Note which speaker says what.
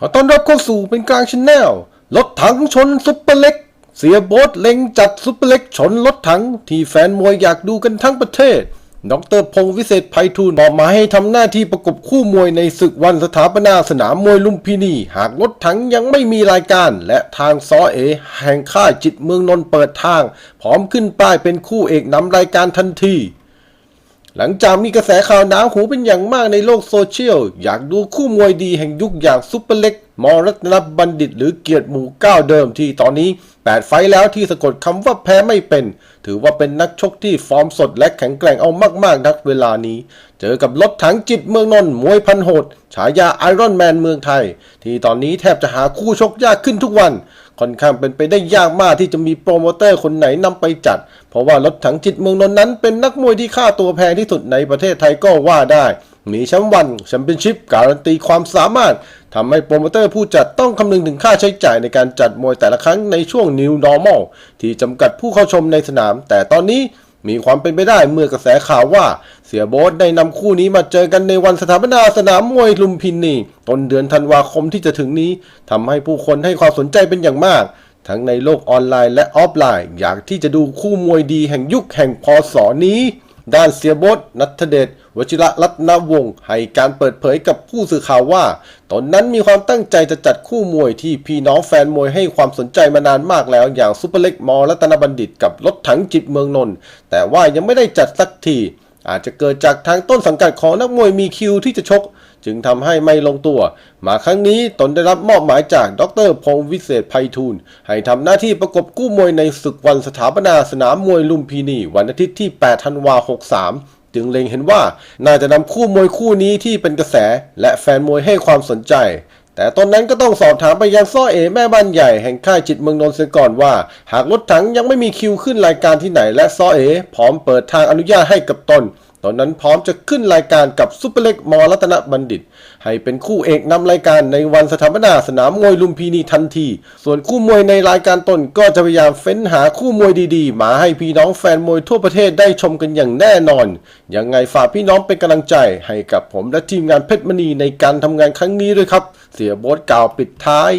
Speaker 1: ขอต้อนรับเข้าสู่เป็นกลางชแนลรถถังชนซุปเปอร์เล็ก เสียโบทเล็งจัดซุปเปอร์เล็กชนรถถัง ที่แฟนมวยอยากดูกันทั้งประเทศ ดรพงศ์วิเศษไพฑูรย์บอกมาให้ทำหน้าที่ประกบคู่มวยในศึกวันสถาปนาสนามมวยลุมพินี หากรถถังยังไม่มีรายการ และทางซอเอ แห่งค่ายจิตเมืองนนเปิดทาง พร้อมขึ้นป้ายเป็นคู่เอกนำรายการทันที หลังจากมีกระแสข่าวหนาหูเป็นอย่างมากในโลกโซเชียล อยากดูคู่มวยดีแห่งยุคอย่างซุปเปอร์เล็ก มอรัตนบัณฑิตหรือเกียรติหมู่ก้าเดิมที่ตอนนี้ 8 ไฟแล้วที่สะกดคำว่าแพ้ไม่เป็น ถือว่าเป็นนักชกที่ฟอร์มสดและแข็งแกร่งเอามากๆนักเวลานี้ เจอกับรถถังจิตเมืองนนท์มวยพันโหด ฉายาไอรอนแมนเมืองไทย ที่ตอนนี้แทบจะหาคู่ชกยากขึ้นทุกวัน ค่อนข้างเป็นไปได้ยากมากที่จะมีโปรโมเตอร์คนไหนนำไปจัด เพราะว่ารถถังจิตเมืองนนท์นั้นเป็นนักมวยที่ค่าตัวแพงที่สุดในประเทศไทยก็ว่าได้ มีแชมป์วันแชมเปี้ยนชิพการันตีความสามารถทำให้โปรโมเตอร์ผู้จัดต้องคำนึงถึงค่าใช้จ่ายในการจัดมวยแต่ละครั้งในช่วง New Normal ที่จำกัดผู้เข้าชมในสนาม แต่ตอนนี้มีความเป็นไปได้เมื่อกระแสข่าวว่าเสียโบ๊ทได้นำคู่นี้มาเจอกันในวันสถาปนาสนามมวยลุมพินีต้นเดือนธันวาคมที่จะถึงนี้ทำให้ผู้คนให้ความสนใจเป็นอย่างมาก ทั้งในโลกออนไลน์และออฟไลน์ อยากที่จะดูคู่มวยดีแห่งยุคแห่งพศนี้ ด้านเสียบดนัทเดชวชิระรัตนวงศ์ให้การเปิดเผยกับผู้สื่อข่าวว่า ตนนั้นมีความตั้งใจจะจัดคู่มวยที่พี่น้องแฟนมวยให้ความสนใจมานานมากแล้ว อย่างซุปเปอร์เล็กมอรัตนบัณฑิตกับรถถังจิตเมืองนนท์แต่ว่ายังไม่ได้จัดสักทีอาจจะเกิดจากทางต้นสังกัดของนักมวยมีคิวที่จะชก จึงทำให้ไม่ลงตัว มาครั้งนี้ตนได้รับมอบหมายจากดรพงศ์วิเศษไพฑูรย์ให้ทำหน้าที่ประกบกู้มวยในศึกวันสถาปนาสนามมวยลุมพินี วันอาทิตย์ที่ 8 ธันวาคม 63จึงเล็งเห็นว่าน่าจะนำคู่มวยคู่นี้ที่เป็นกระแส และแฟนมวยให้ความสนใจ แต่ตอนนั้นก็ต้องสอบถามไปยังซ้อเอแม่บ้านใหญ่แห่งค่ายจิตเมืองนนท์เสียก่อนว่า หากรถถังยังไม่มีคิวขึ้นรายการที่ไหนและซ้อเอพร้อมเปิดทางอนุญาตให้กับตน ตอนนั้นพร้อมจะขึ้นรายการกับซุปเปอร์เล็กมอรัตนบัณฑิต ให้เป็นคู่เอกนำรายการในวันสถาปนาสนามมวยลุมพินีทันที ส่วนคู่มวยในรายการตนก็จะพยายามเฟ้นหาคู่มวยดีๆ มาให้พี่น้องแฟนมวยทั่วประเทศได้ชมกันอย่างแน่นอน ยังไงฝากพี่น้องเป็นกำลังใจ ให้กับผมและทีมงานเพชรมณีในการทำงานครั้งนี้ด้วยครับ เสียโบทกล่าวปิดท้าย